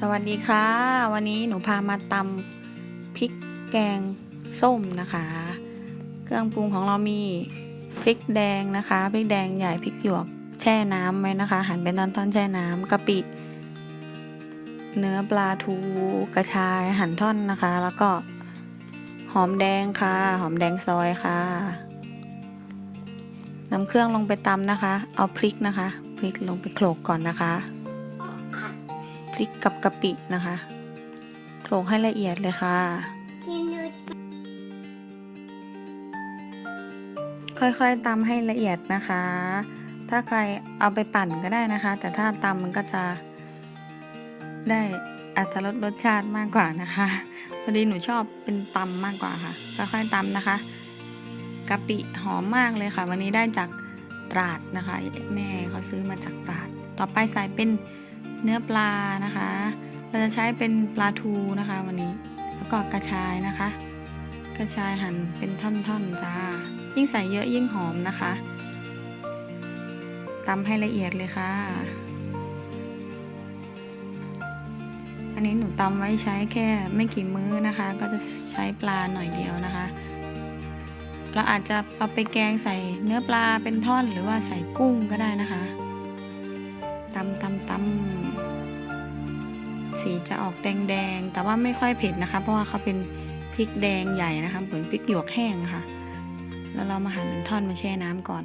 สวัสดีค่ะ วันนี้หนูพามาตำพริกแกงส้มนะคะ เครื่องปรุงของเรามีพริกแดงนะคะพริกแดงใหญ่พริกหยวกแช่น้ำไว้นะคะ หั่นเป็นตอนๆแช่น้ำกะปิ เนื้อปลาทูกระชายหั่นท่อนนะคะ แล้วก็หอมแดงค่ะ หอมแดงซอยค่ะนำเครื่องลงไปตำนะคะ เอาพริกนะคะ พริกลงไปโขลกก่อนนะคะ พริกกับกะปินะคะโขลกให้ละเอียดเลยค่ะ ค่อยๆตำให้ละเอียดนะคะ ถ้าใครเอาไปปั่นก็ได้นะคะ แต่ถ้าตำมันก็จะได้อัตรสรสชาติมากกว่านะคะ พอดีหนูชอบเป็นตำมากกว่าค่ะ ค่อยๆตำนะคะกะปิหอมมากเลยค่ะ วันนี้ได้จากตราดนะคะ แม่เขาซื้อมาจากตราด ต่อไปใส่เป็น เนื้อปลานะคะ เราจะใช้เป็นปลาทูนะคะวันนี้ แล้วก็กระชายนะคะ กระชายหั่นเป็นท่อนๆจ้า ยิ่งใส่เยอะยิ่งหอมนะคะตำให้ละเอียดเลยค่ะ อันนี้หนูตำไว้ใช้แค่ไม่กี่มื้อนะคะ ก็จะใช้ปลาหน่อยเดียวนะคะ เราอาจจะเอาไปแกงใส่เนื้อปลาเป็นท่อนหรือว่าใส่กุ้งก็ได้นะคะตำตำตำ สีจะออกแดงๆ แต่ว่าไม่ค่อยเผ็ดนะคะ เพราะว่าเขาเป็นพริกแดงใหญ่นะคะ เหมือนพริกหยวกแห้งค่ะ แล้วเรามาหั่นเป็นท่อนมาแช่น้ำก่อน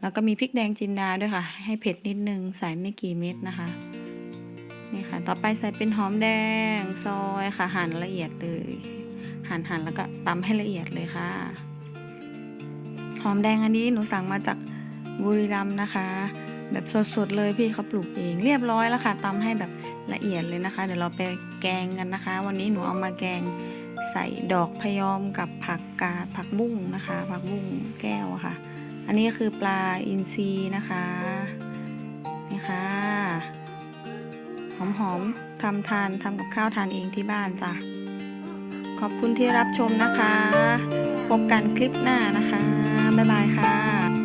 แล้วก็มีพริกแดงจินดาด้วยค่ะ ให้เผ็ดนิดนึง ใส่ไม่กี่เม็ดนะคะ นี่ค่ะ ต่อไปใส่เป็นหอมแดงซอยค่ะ หั่นละเอียดเลย หั่นหั่นแล้วก็ตำให้ละเอียดเลยค่ะ หอมแดงอันนี้หนูสั่งมาจากบุรีรัมย์นะคะ แบบสดๆเลยพี่เขาปลูกเองเรียบร้อยแล้วค่ะตำให้แบบละเอียดเลยนะคะ เดี๋ยวเราไปแกงกันนะคะ วันนี้หนูเอามาแกงใส่ดอกพยอมกับผักกาดผักบุ้งนะคะ ผักบุ้งแก้วค่ะ อันนี้คือปลาอินทรีนะคะนี่ค่ะหอมๆทำทานทำกับข้าวทานเองที่บ้านจ้ะขอบคุณที่รับชมนะคะ พบกันคลิปหน้านะคะ บ๊ายบายค่ะ